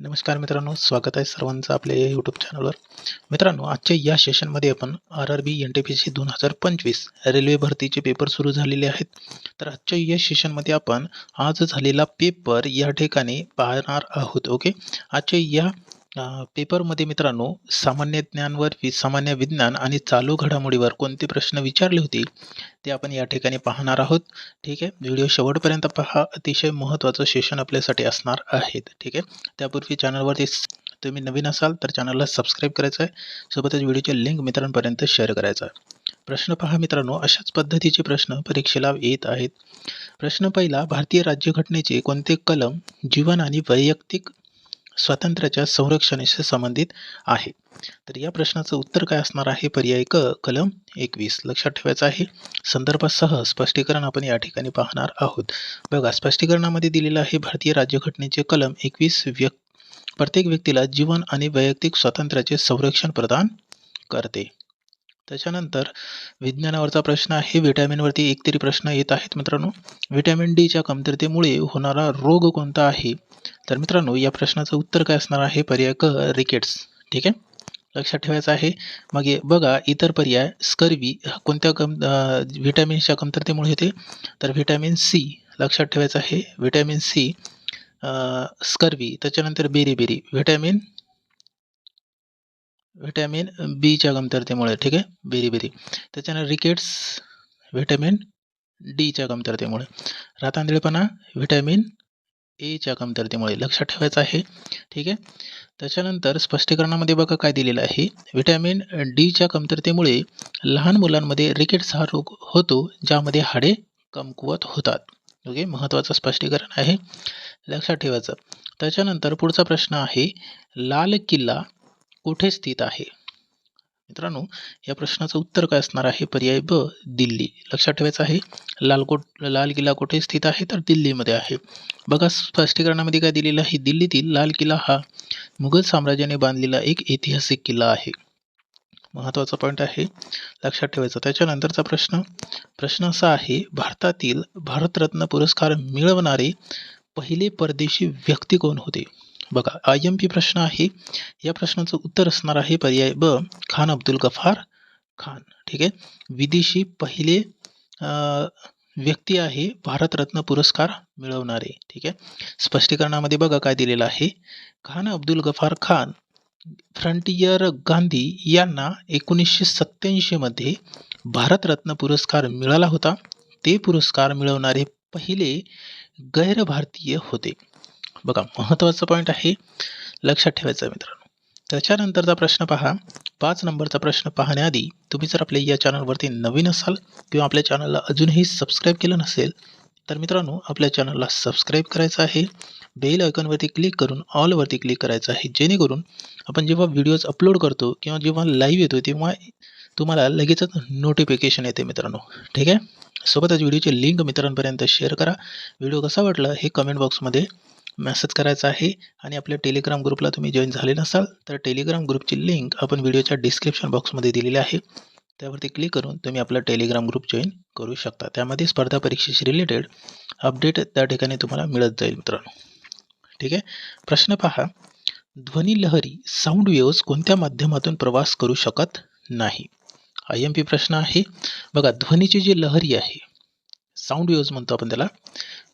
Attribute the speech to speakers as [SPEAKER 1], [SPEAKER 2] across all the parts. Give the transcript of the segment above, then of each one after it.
[SPEAKER 1] नमस्कार मित्रांनो स्वागत आहे सर्वांचं आपल्या या यूट्यूब चॅनलवर मित्रांनो आजच्या या सेशनमध्ये आपण R R B N T P C दोन हजार पंचवीस रेल्वे भरतीचे पेपर सुरू झालेले आहेत. तर आजच्या या सेशनमध्ये आपण आज झालेला पेपर या ठिकाणी पाहणार आहोत ओके आजच्या या पेपरमध्ये मित्रांनो सामान्य ज्ञानवर वि सामान्य विज्ञान आणि चालू घडामोडीवर कोणते प्रश्न विचारले होते ते आपण या ठिकाणी पाहणार आहोत. ठीक आहे? व्हिडिओ शेवटपर्यंत पहा. अतिशय महत्त्वाचं सेशन आपल्यासाठी असणार आहेत. ठीक आहे? त्यापूर्वी चॅनलवरती तुम्ही नवीन असाल तर चॅनलला सबस्क्राईब करायचं आहे. सोबतच व्हिडिओचे लिंक मित्रांपर्यंत शेअर करायचा आहे. प्रश्न पहा मित्रांनो. अशाच पद्धतीचे प्रश्न परीक्षेला येत आहेत. प्रश्न पहिला भारतीय राज्यघटनेचे कोणते कलम जीवन आणि वैयक्तिक स्वातंत्र्याच्या संरक्षणाशी संबंधित आहे. तर या प्रश्नाचं उत्तर काय असणार आहे? पर्याय क कलम एकवीस. लक्षात ठेवायचं आहे. संदर्भासह स्पष्टीकरण आपण या ठिकाणी पाहणार आहोत. बघा स्पष्टीकरणामध्ये दिलेलं आहे भारतीय राज्यघटनेचे कलम एकवीस व्यक् प्रत्येक व्यक्तीला जीवन आणि वैयक्तिक स्वातंत्र्याचे संरक्षण प्रदान करते. त्याच्यानंतर विज्ञानावरचा प्रश्न आहे. व्हिटॅमिनवरती एक तरी प्रश्न येत आहेत मित्रांनो. व्हिटॅमिन डीच्या कमतरतेमुळे होणारा रोग कोणता आहे? तर मित्रांनो या प्रश्नाचं उत्तर काय असणार आहे? पर्याय क रिकेट्स ठीक आहे? लक्षात ठेवायचं आहे. मग बघा इतर पर्याय स्कर्वी कोणत्या कम व्हिटॅमिन्सच्या कमतरतेमुळे होते? तर व्हिटॅमिन सी लक्षात ठेवायचं आहे. व्हिटॅमिन सी स्कर्वी त्याच्यानंतर बेरी बेरी व्हिटॅमिन व्हिटॅमिन बीच्या कमतरतेमुळे ठीक आहे? बेरी बेरी त्याच्यानंतर रिकेट्स व्हिटॅमिन डीच्या कमतरतेमुळे. रातांदळेपणा व्हिटॅमिन एच्या कमतरतेमुळे लक्षात ठेवायचं आहे. ठीक आहे? त्याच्यानंतर स्पष्टीकरणामध्ये बघा काय दिलेलं आहे. व्हिटॅमिन डीच्या कमतरतेमुळे लहान मुलांमध्ये रिकेट्स हा रोग होतो ज्यामध्ये हाडे कमकुवत होतात. ओके? महत्त्वाचं स्पष्टीकरण आहे. लक्षात ठेवायचं. त्याच्यानंतर पुढचा प्रश्न आहे लाल किल्ला कुठे स्थित आहे? मित्रांनो या प्रश्नाचं उत्तर काय असणार आहे? पर्याय ब दिल्ली. लक्षात ठेवायचं आहे लालकोट लाल किल्ला कुठे स्थित आहे? तर दिल्लीमध्ये आहे. बघा स्पष्टीकरणामध्ये काय दिलेलं आहे? दिल्लीतील लाल किल्ला हा मुघल साम्राज्याने बांधलेला एक ऐतिहासिक किल्ला आहे. महत्त्वाचा पॉईंट आहे लक्षात ठेवायचा. त्याच्यानंतरचा प्रश्न प्रश्न असा आहे भारतातील भारतरत्न पुरस्कार मिळवणारे पहिले परदेशी व्यक्ती कोण होते? बघा आय एम पी प्रश्न आहे. या प्रश्नाचं उत्तर असणार आहे पर्याय ब खान अब्दुल गफार खान. ठीक आहे? विदेशी पहिले व्यक्ती आहे भारतरत्न पुरस्कार मिळवणारे. ठीक आहे? स्पष्टीकरणामध्ये बघा काय दिलेलं आहे. खान अब्दुल गफार खान फ्रंटियर गांधी यांना एकोणीसशे सत्त्याऐंशीमध्ये भारतरत्न पुरस्कार मिळाला होता. ते पुरस्कार मिळवणारे पहिले गैर भारतीय होते. बघा महत्त्वाचा पॉईंट आहे लक्षात ठेवायचं आहे मित्रांनो. त्याच्यानंतरचा प्रश्न पहा. पाच नंबरचा प्रश्न पाहण्याआधी तुम्ही जर आपल्या या चॅनलवरती नवीन असाल किंवा आपल्या चॅनलला अजूनही सबस्क्राईब केलं नसेल तर मित्रांनो आपल्या चॅनलला सबस्क्राईब करायचं आहे. बेल आयकॉनवरती क्लिक करून ऑलवरती क्लिक करायचं आहे. जेणेकरून आपण जेव्हा व्हिडिओज अपलोड करतो किंवा जेव्हा लाईव्ह येतो तेव्हा तुम्हाला लगेचच नोटिफिकेशन येते मित्रांनो. ठीक आहे? सोबतच व्हिडिओची लिंक मित्रांपर्यंत शेअर करा. व्हिडिओ कसा वाटला हे कमेंट बॉक्समध्ये मेसेज करायचा आहे आणि आपल्या टेलिग्राम ग्रुपला तुम्ही जॉईन झाले नसाल तर टेलिग्राम ग्रुपची लिंक आपण व्हिडिओच्या डिस्क्रिप्शन बॉक्समध्ये दिलेली आहे. त्यावरती क्लिक करून तुम्ही आपला टेलिग्राम ग्रुप जॉईन करू शकता. त्यामध्ये स्पर्धा परीक्षेशी रिलेटेड अपडेट त्या ठिकाणी तुम्हाला मिळत जाईल मित्रांनो. ठीक आहे? प्रश्न पहा ध्वनी लहरी साऊंड वेव्स कोणत्या माध्यमातून प्रवास करू शकत नाही? आय एम पी प्रश्न आहे. बघा ध्वनीची जी लहरी आहे साऊंड वेव्स म्हणतो आपण त्याला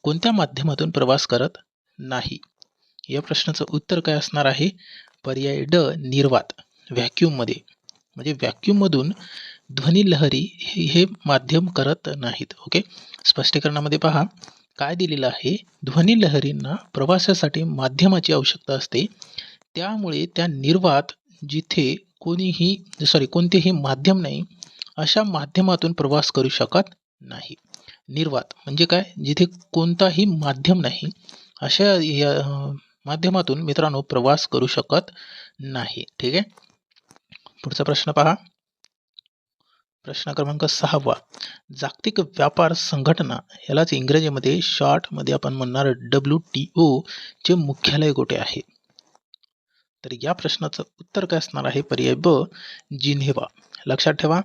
[SPEAKER 1] कोणत्या माध्यमातून प्रवास करत नाही. या प्रश्नाचं उत्तर काय असणार आहे? पर्याय ड निर्वात. व्हॅक्यूममध्ये. म्हणजे व्हॅक्यूममधून ध्वनी लहरी हे हे माध्यम करत नाहीत. ओके? स्पष्टीकरणामध्ये पहा. काय दिलेलं आहे? ध्वनी लहरींना प्रवासासाठी माध्यमाची आवश्यकता असते. त्यामुळे त्या निर्वात जिथे कोणीही सॉरी कोणतेही माध्यम नाही अशा माध्यमातून प्रवास करू शकत नाही. निर्वात म्हणजे काय? जिथे कोणताही माध्यम नाही अशा या माध्यमातून मित्रांनो प्रवास करू शकत नाही. ठीक आहे? पुढचा प्रश्न पहा. प्रश्न क्रमांक सहावा. जागतिक व्यापार संघटना यालाच इंग्रजीमध्ये शॉर्टमध्ये आपण म्हणणार डब्ल्यू टी ओ चे मुख्यालय कुठे आहे? तर या प्रश्नाचं उत्तर काय असणार आहे? पर्याय ब जिन्हेवा. लक्षात ठेवा.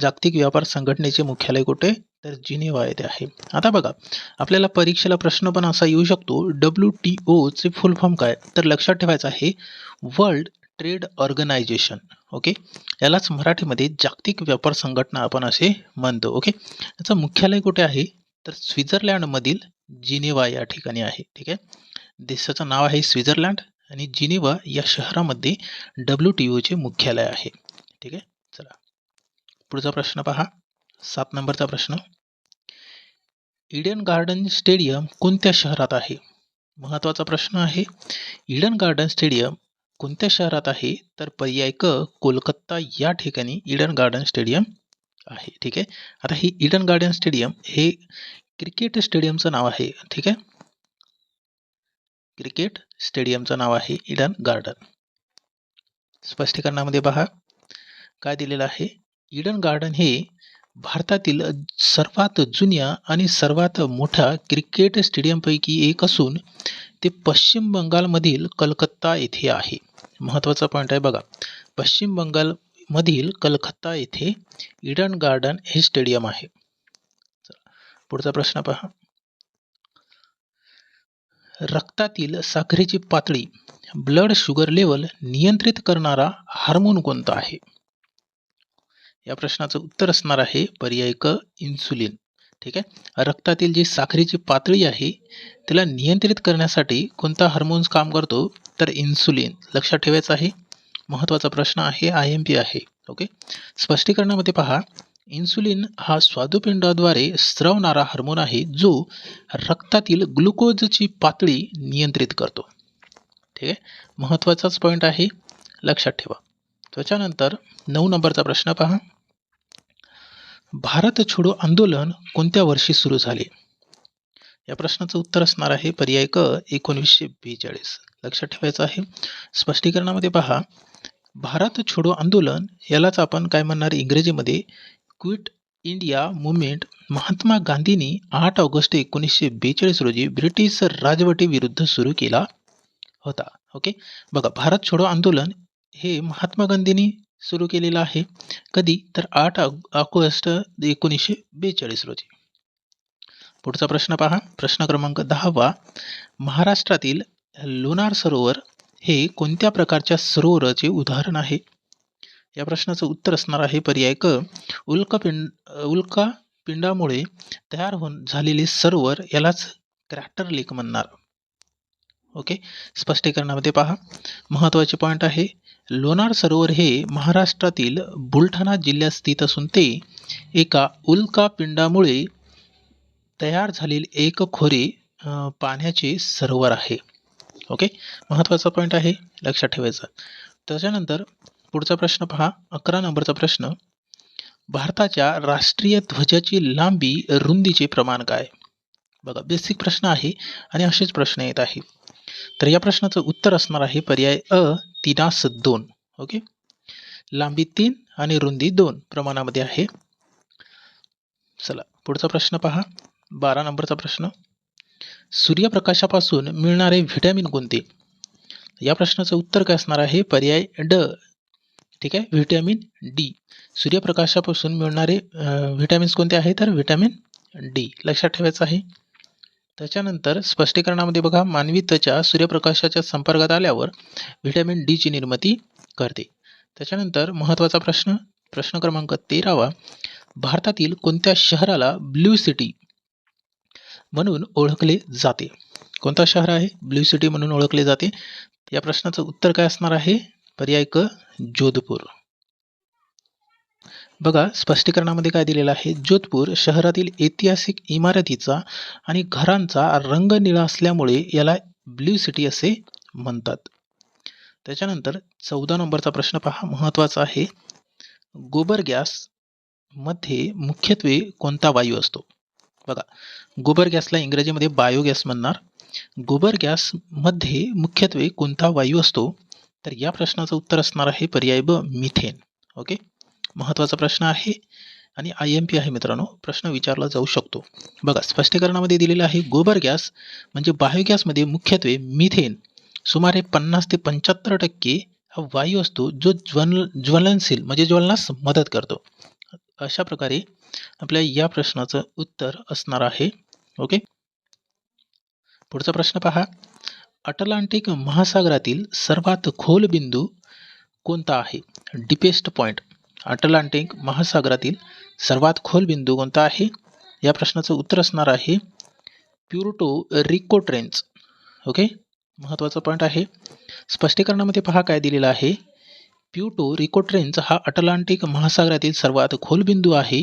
[SPEAKER 1] जागतिक व्यापार संघटनेचे मुख्यालय कुठे? तर जिनेवा येथे आहे. आता बघा आपल्याला परीक्षेला प्रश्न पण असा येऊ शकतो डब्ल्यू टी ओचे फुल फॉर्म काय? तर लक्षात ठेवायचं आहे वर्ल्ड ट्रेड ऑर्गनायझेशन ओके यालाच मराठीमध्ये जागतिक व्यापार संघटना आपण असे म्हणतो ओके याचं मुख्यालय कुठे आहे? तर स्वित्झर्लंडमधील जिनेवा या ठिकाणी आहे ठीक आहे? देशाचं नाव आहे स्वित्झर्लंड आणि जिनेवा या शहरामध्ये डब्ल्यू टी ओचे मुख्यालय आहे ठीक आहे? पुढचा प्रश्न पहा. सात नंबरचा प्रश्न. इडन गार्डन स्टेडियम कोणत्या शहरात आहे? महत्त्वाचा प्रश्न आहे. इडन गार्डन स्टेडियम कोणत्या शहरात आहे? तर पर्याय क कोलकाता या ठिकाणी इडन गार्डन स्टेडियम आहे. ठीक आहे? आता ही इडन गार्डन स्टेडियम हे क्रिकेट स्टेडियमचं नाव आहे. ठीक आहे? क्रिकेट स्टेडियमचं नाव आहे इडन गार्डन. स्पष्टीकरणामध्ये पहा. काय दिलेलं आहे? इडन गार्डन हे भारतातील सर्वात जुन्या आणि सर्वात मोठ्या क्रिकेट स्टेडियमपैकी एक असून ते पश्चिम बंगालमधील कलकत्ता येथे आहे. महत्त्वाचा पॉईंट आहे बघा. पश्चिम बंगालमधील कलकत्ता येथे इडन गार्डन हे स्टेडियम आहे. पुढचा प्रश्न पहा. रक्तातील साखरेची पातळी ब्लड शुगर लेवल नियंत्रित करणारा हार्मोन कोणता आहे? या प्रश्नाचं उत्तर असणार आहे पर्याय क इन्सुलिन ठीक आहे? रक्तातील जी साखरेची पातळी आहे तिला नियंत्रित करण्यासाठी कोणता हार्मोन्स काम करतो? तर इन्सुलिन लक्षात ठेवायचं आहे. महत्त्वाचा प्रश्न आहे आय एम पी आहे. ओके? स्पष्टीकरणामध्ये पहा. इन्सुलिन हा स्वादुपिंडाद्वारे स्रवणारा हार्मोन आहे जो रक्तातील ग्लुकोजची पातळी नियंत्रित करतो. ठीक आहे? महत्त्वाचाच पॉईंट आहे. लक्षात ठेवा. त्याच्यानंतर नऊ नंबरचा प्रश्न पहा. भारत छोडो आंदोलन कोणत्या वर्षी सुरू झाले? या प्रश्नाचं उत्तर असणार आहे पर्याय क एकोणीसशे बेचाळीस. लक्षात ठेवायचं आहे. स्पष्टीकरणामध्ये पहा. भारत छोडो आंदोलन यालाच आपण काय म्हणणार? इंग्रजीमध्ये क्विट इंडिया मुवमेंट महात्मा गांधींनी आठ ऑगस्ट एकोणीसशे बेचाळीस रोजी ब्रिटिश राजवटीविरुद्ध सुरू केला होता. ओके? बघा भारत छोडो आंदोलन हे महात्मा गांधींनी सुरू केलेलं आहे. कधी? तर आठ ऑगस्ट एकोणीसशे बेचाळीस रोजी. पुढचा प्रश्न पहा. प्रश्न क्रमांक दहावा महाराष्ट्रातील लोणार सरोवर हे कोणत्या प्रकारच्या सरोवराचे उदाहरण आहे? या प्रश्नाचं उत्तर असणार आहे पर्याय क. उल्कापिंड उल्का पिंडामुळे तयार होऊन झालेले सरोवर यालाच क्रॅटर लेक म्हणणार. ओके? स्पष्टीकरणामध्ये पहा. महत्त्वाचे पॉईंट आहे. लोणार सरोवर हे महाराष्ट्रातील बुलढाणा जिल्ह्यात स्थित असून ते एका उल्कापिंडामुळे तयार झालेले एक खोरे पाण्याचे सरोवर आहे. ओके? महत्त्वाचा पॉईंट आहे. लक्षात ठेवायचा. त्याच्यानंतर पुढचा प्रश्न पहा. अकरा नंबरचा प्रश्न. भारताच्या राष्ट्रीय ध्वजाची लांबी रुंदीचे प्रमाण काय? बघा बेसिक प्रश्न आहे आणि असेच प्रश्न येत आहे. तर या प्रश्नाचं उत्तर असणार आहे पर्याय अ तिनास दोन. ओके? लांबी तीन आणि रुंदी दोन प्रमाणामध्ये आहे. चला पुढचा प्रश्न पहा. बारा नंबरचा प्रश्न. सूर्यप्रकाशापासून मिळणारे व्हिटॅमिन कोणते? या प्रश्नाचं उत्तर काय असणार आहे? पर्याय ड. ठीक आहे? Vitamin D. सूर्यप्रकाशापासून मिळणारे व्हिटॅमिन्स कोणते आहे? तर व्हिटॅमिन डी. लक्षात ठेवायचं आहे. त्याच्यानंतर स्पष्टीकरणामध्ये बघा मानवी त्वचा सूर्यप्रकाशाच्या संपर्कात आल्यावर व्हिटॅमिन डीची निर्मिती करते. त्याच्यानंतर महत्त्वाचा प्रश्न प्रश्न क्रमांक तेरावा भारतातील कोणत्या शहराला ब्ल्यू सिटी म्हणून ओळखले जाते? कोणता शहर आहे? ब्ल्यू सिटी म्हणून ओळखले जाते. या प्रश्नाचं उत्तर काय असणार आहे? पर्याय क जोधपूर. बघा स्पष्टीकरणामध्ये काय दिलेलं आहे? जोधपूर शहरातील ऐतिहासिक इमारतीचा आणि घरांचा रंग निळा असल्यामुळे याला ब्ल्यू सिटी असे म्हणतात. त्याच्यानंतर चौदा नंबरचा प्रश्न पहा महत्त्वाचा आहे. गोबर गॅसमध्ये मुख्यत्वे कोणता वायू असतो? बघा गोबर गॅसला इंग्रजीमध्ये बायोगॅस म्हणणार. गोबर गॅसमध्ये मुख्यत्वे कोणता वायू असतो? तर या प्रश्नाचं उत्तर असणार आहे पर्याय ब मिथेन. ओके? महत्त्वाचा प्रश्न आहे. आणि आय एम पी आहे मित्रांनो प्रश्न विचारला जाऊ शकतो. बघा स्पष्टीकरणामध्ये दिलेलं आहे गोबर गॅस म्हणजे बायोगॅसमध्ये मुख्यत्वे मिथेन. सुमारे पन्नास ते पंच्याहत्तर टक्के हा वायू असतो जो ज्वल ज्वलनशील म्हणजे ज्वलनास मदत करतो. अशा प्रकारे आपल्या या प्रश्नाचं उत्तर असणार आहे. ओके? पुढचा प्रश्न पहा. अटलांटिक महासागरातील सर्वात खोल बिंदू कोणता आहे? डिपेस्ट पॉईंट अटलांटिक महासागरातील सर्वात खोल बिंदू कोणता आहे? या प्रश्नाचं उत्तर असणार आहे प्युर्टो रिको ट्रेन्स. ओके? महत्त्वाचा पॉईंट आहे. स्पष्टीकरणामध्ये पहा काय दिलेलं आहे. प्युटो रिको ट्रेन्स हा अटलांटिक महासागरातील सर्वात खोल बिंदू आहे.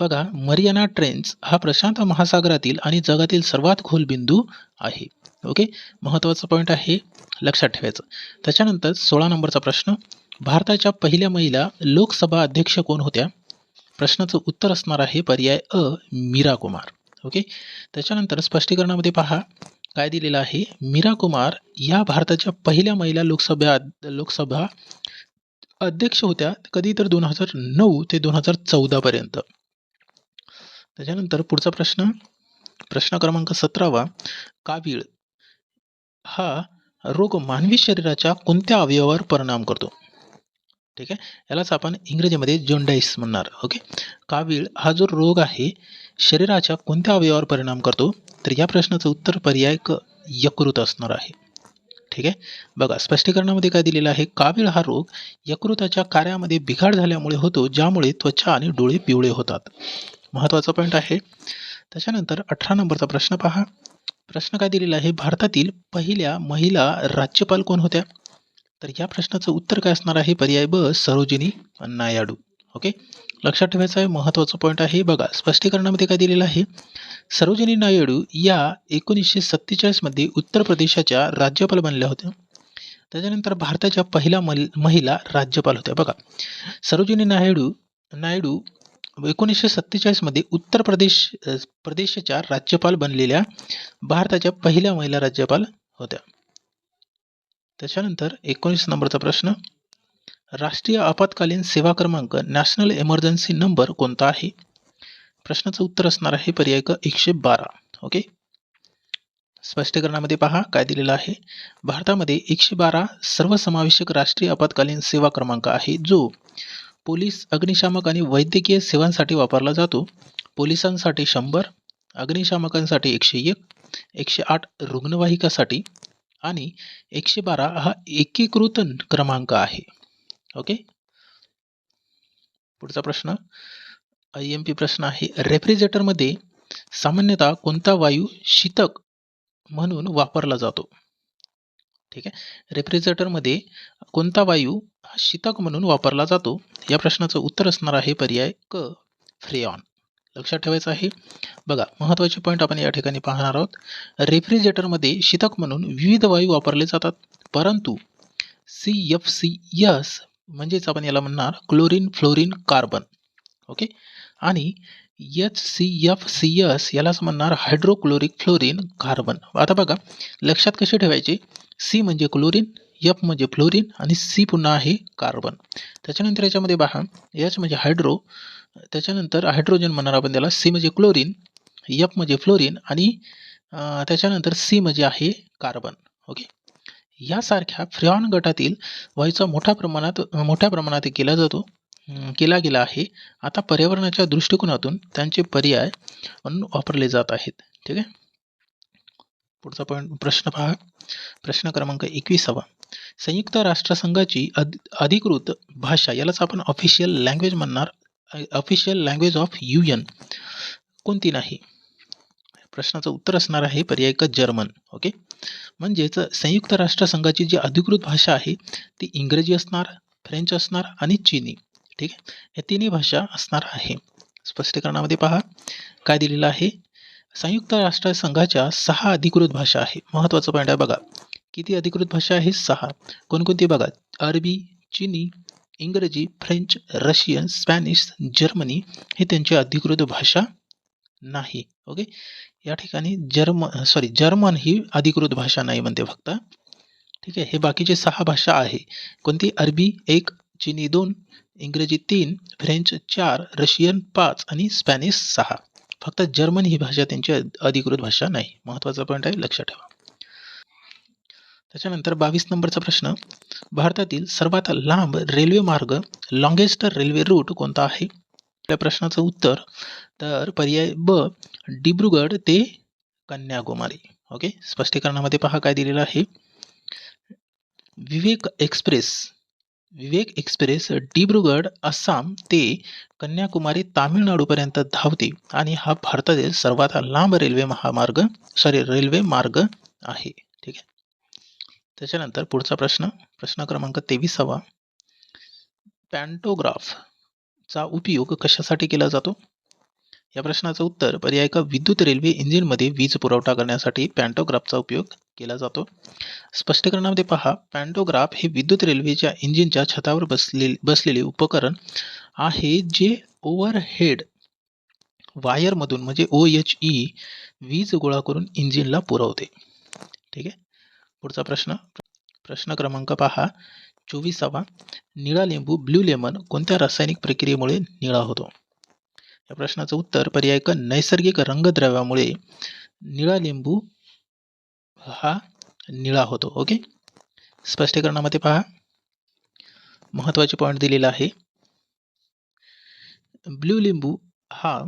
[SPEAKER 1] बघा मरियाना ट्रेन्स हा प्रशांत महासागरातील आणि जगातील सर्वात खोल बिंदू आहे. ओके? महत्त्वाचा पॉईंट आहे. लक्षात ठेवायचं. त्याच्यानंतर सोळा नंबरचा प्रश्न. भारताच्या पहिल्या महिला लोकसभा अध्यक्ष कोण होत्या? प्रश्नाचं उत्तर असणार आहे पर्याय अ मीरा कुमार. ओके? त्याच्यानंतर स्पष्टीकरणामध्ये पहा काय दिलेलं आहे? मीरा कुमार या भारताच्या पहिल्या महिला लोकसभा लोकसभा अध्यक्ष होत्या कधी तर दोन हजार नऊ ते दोन हजार चौदापर्यंत त्याच्यानंतर पुढचा प्रश्न प्रश्न क्रमांक सतरावा कावीळ हा रोग मानवी शरीराच्या कोणत्या अवयवावर परिणाम करतो? ठीक आहे? यालाच आपण इंग्रजीमध्ये जोंडाईस म्हणणार ओके कावीळ हा जो रोग आहे शरीराच्या कोणत्या अवयवावर परिणाम करतो? तर या प्रश्नाचं उत्तर पर्याय क यकृत असणार आहे. ठीक आहे? बघा स्पष्टीकरणामध्ये काय दिलेलं आहे? कावीळ हा रोग यकृताच्या कार्यामध्ये बिघाड झाल्यामुळे होतो ज्यामुळे त्वचा आणि डोळे पिवळे होतात. महत्त्वाचा पॉईंट आहे. त्याच्यानंतर अठरा नंबरचा प्रश्न पहा. प्रश्न काय दिलेला आहे? भारतातील पहिल्या महिला राज्यपाल कोण होत्या? तर या प्रश्नाचं उत्तर काय असणार आहे? पर्याय ब सरोजिनी नायडू ओके लक्षात ठेवायचं आहे महत्त्वाचं पॉईंट आहे. बघा स्पष्टीकरणामध्ये काय दिलेलं आहे? सरोजिनी नायडू या एकोणीसशे सत्तेचाळीसमध्ये उत्तर प्रदेशाच्या राज्यपाल बनल्या होत्या. त्याच्यानंतर भारताच्या पहिल्या मल महिला राज्यपाल होत्या. बघा सरोजिनी नायडू नायडू एकोणीसशे सत्तेचाळीसमध्ये उत्तर प्रदेश प्रदेशाच्या राज्यपाल बनलेल्या भारताच्या पहिल्या महिला राज्यपाल होत्या. त्याच्यानंतर एकोणीस नंबरचा प्रश्न राष्ट्रीय आपत्कालीन सेवा क्रमांक नॅशनल एमर्जन्सी नंबर कोणता आहे? प्रश्नाचं उत्तर असणार आहे पर्याय क एकशे बारा. ओके? स्पष्टीकरणामध्ये पहा काय दिलेलं आहे. भारतामध्ये एकशे बारा सर्वसमावेशक राष्ट्रीय आपत्कालीन सेवा क्रमांक आहे जो पोलीस अग्निशामक आणि वैद्यकीय सेवांसाठी वापरला जातो. पोलिसांसाठी शंभर अग्निशामकांसाठी एकशे एक एकशे आठ रुग्णवाहिकासाठी आणि एकशे बारा हा एकीकृत क्रमांक आहे. ओके पुढचा प्रश्न. आय एम पी प्रश्न आहे. रेफ्रिजरेटरमध्ये सामान्यतः कोणता वायू शीतक म्हणून वापरला जातो? ठीक आहे? रेफ्रिजरेटरमध्ये कोणता वायू शीतक म्हणून वापरला जातो? या प्रश्नाचं उत्तर असणार आहे पर्याय क फ्रेऑन लक्षात ठेवायचं आहे. बघा महत्त्वाचे पॉईंट आपण या ठिकाणी पाहणार आहोत. रेफ्रिजरेटरमध्ये शीतक म्हणून विविध वायू वापरले जातात. परंतु सी एफ सी यस म्हणजेच आपण याला म्हणणार क्लोरीन फ्लोरीन कार्बन ओके आणि H C F C S यालाच म्हणणार हायड्रोक्लोरिक फ्लोरीन कार्बन आता बघा लक्षात कसे ठेवायचे? सी म्हणजे क्लोरीन एफ म्हणजे फ्लोरीन आणि सी पुन्हा आहे कार्बन त्याच्यानंतर याच्यामध्ये पहा एच म्हणजे हायड्रो त्याच्यानंतर हायड्रोजन म्हणणार आपण त्याला. सी म्हणजे क्लोरीन एफ म्हणजे फ्लोरीन आणि त्याच्यानंतर सी म्हणजे आहे कार्बन ओके यासारख्या फ्रिऑन गटातील वायूचा मोठ्या प्रमाणात मोठ्या प्रमाणात केला जातो. केला गेला आहे. आता पर्यावरणाच्या दृष्टिकोनातून त्यांचे पर्याय म्हणून वापरले जात आहेत. ठीक आहे? पुढचा पॉईंट प्रश्न पहा. प्रश्न क्रमांक एकविसावा. संयुक्त राष्ट्रसंघाची अधिकृत भाषा यालाच आपण ऑफिशियल लँग्वेज म्हणणार official language of U N कोणती नाही? प्रश्नाचं उत्तर असणार आहे पर्याय क जर्मन ओके म्हणजेच संयुक्त राष्ट्रसंघाची जी अधिकृत भाषा आहे ती इंग्रजी असणार फ्रेंच असणार आणि चीनी ठीक आहे? या तिन्ही भाषा असणार आहे. स्पष्टीकरणामध्ये पहा काय दिलेलं आहे? संयुक्त राष्ट्रसंघाच्या सहा अधिकृत भाषा आहे. महत्त्वाचं पॉईंट आहे बघा. किती अधिकृत भाषा आहे? सहा. कोणकोणती बघा? अरबी चिनी इंग्रजी फ्रेंच रशियन स्पॅनिश जर्मनी हे त्यांची अधिकृत भाषा नाही. ओके? या ठिकाणी जर्म सॉरी जर्मन ही अधिकृत भाषा नाही म्हणते फक्त. ठीक आहे? हे बाकीचे सहा भाषा आहे. कोणती? अरबी एक चिनी दोन इंग्रजी तीन फ्रेंच चार रशियन पाच आणि स्पॅनिश सहा. फक्त जर्मन ही भाषा त्यांची अधिकृत भाषा नाही. महत्त्वाचा पॉईंट आहे लक्षात ठेवा. त्याच्यानंतर बावीस नंबरचा प्रश्न भारतातील सर्वात लांब रेल्वे मार्ग लॉंगेस्ट रेल्वे रूट कोणता आहे? त्या प्रश्नाचं उत्तर तर पर्याय ब डिब्रुगड ते कन्याकुमारी. ओके स्पष्टीकरणामध्ये पहा काय दिलेलं आहे. विवेक एक्सप्रेस विवेक एक्सप्रेस डिब्रुगड आसाम ते कन्याकुमारी तामिळनाडूपर्यंत धावते आणि हा भारतातील सर्वात लांब रेल्वे महामार्ग सॉरी रेल्वे मार्ग आहे आहे. त्याच्यानंतर पुढचा प्रश्न प्रश्न क्रमांक तेवीसावा. पॅन्टोग्राफचा उपयोग कशासाठी केला जातो? या प्रश्नाचं उत्तर पर्याय का विद्युत रेल्वे इंजिनमध्ये वीज पुरवठा करण्यासाठी पॅन्टोग्राफचा उपयोग केला जातो? स्पष्टीकरणामध्ये पहा पॅन्टोग्राफ हे विद्युत रेल्वेच्या इंजिनच्या छतावर बसले बसलेले उपकरण आहे जे ओव्हरहेड वायरमधून म्हणजे ओ एच ई वीज गोळा करून इंजिनला पुरवते. ठीक आहे? पुढचा प्रश्न. प्रश्न क्रमांक पहा. चोवीसावा. निळा लिंबू ब्ल्यू लेमन कोणत्या रासायनिक प्रक्रियेमुळे निळा होतो? या प्रश्नाचं उत्तर पर्याय क नैसर्गिक रंगद्रव्यामुळे निळा लिंबू हा निळा होतो. ओके? स्पष्टीकरणामध्ये पहा. महत्त्वाचे पॉईंट दिलेला आहे. ब्ल्यू लिंबू हा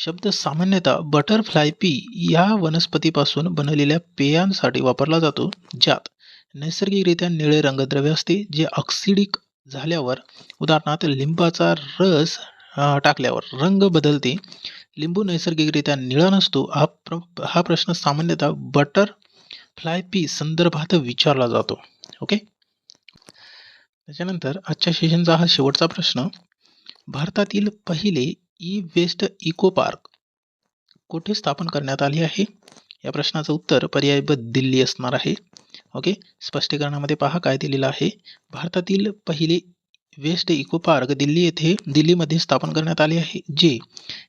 [SPEAKER 1] शब्द सामान्यतः बटरफ्लाय पी या वनस्पतीपासून बनवलेल्या पेयांसाठी वापरला जातो ज्यात नैसर्गिकरित्या निळे रंगद्रव्य असते जे ऑक्सिडिक झाल्यावर उदाहरणार्थ लिंबाचा रस टाकल्यावर रंग बदलते. लिंबू नैसर्गिकरित्या निळा नसतो हा प्र हा प्रश्न सामान्यतः बटर फ्लाय पी संदर्भात विचारला जातो. ओके? त्याच्यानंतर आजच्या सेशनचा हा शेवटचा प्रश्न भारतातील पहिले ई वेस्ट इको पार्क कुठे स्थापन करण्यात आली आहे? या प्रश्नाचं उत्तर पर्याय ब दिल्ली असणार आहे. ओके? स्पष्टीकरणामध्ये पहा काय दिलेलं आहे. भारतातील पहिले वेस्ट इको पार्क दिल्ली येथे दिल्लीमध्ये स्थापन करण्यात आले आहे जे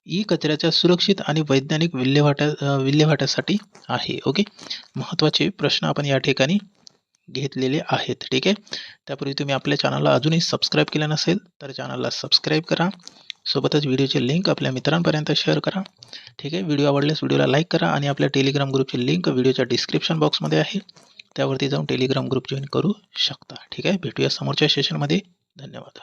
[SPEAKER 1] ई कचऱ्याच्या सुरक्षित आणि वैज्ञानिक विल्हेवाटा विल्हेवाट्यासाठी आहे. ओके? महत्त्वाचे प्रश्न आपण या ठिकाणी घेतलेले आहेत. ठीक आहे? त्यापूर्वी तुम्ही आपल्या चॅनलला अजूनही सबस्क्राईब केलं नसेल तर चॅनलला सबस्क्राईब करा. सोबतच व्हिडिओचे लिंक आपल्या मित्रांपर्यंत शेअर करा. ठीक आहे? व्हिडिओ आवडल्यास व्हिडिओला लाईक करा आणि आपल्या टेलिग्राम ग्रुपची लिंक व्हिडिओच्या डिस्क्रिप्शन बॉक्समध्ये आहे. त्यावरती जाऊन टेलिग्राम ग्रुप जॉईन करू शकता. ठीक आहे? भेटूया समोरच्या सेशनमध्ये धन्यवाद.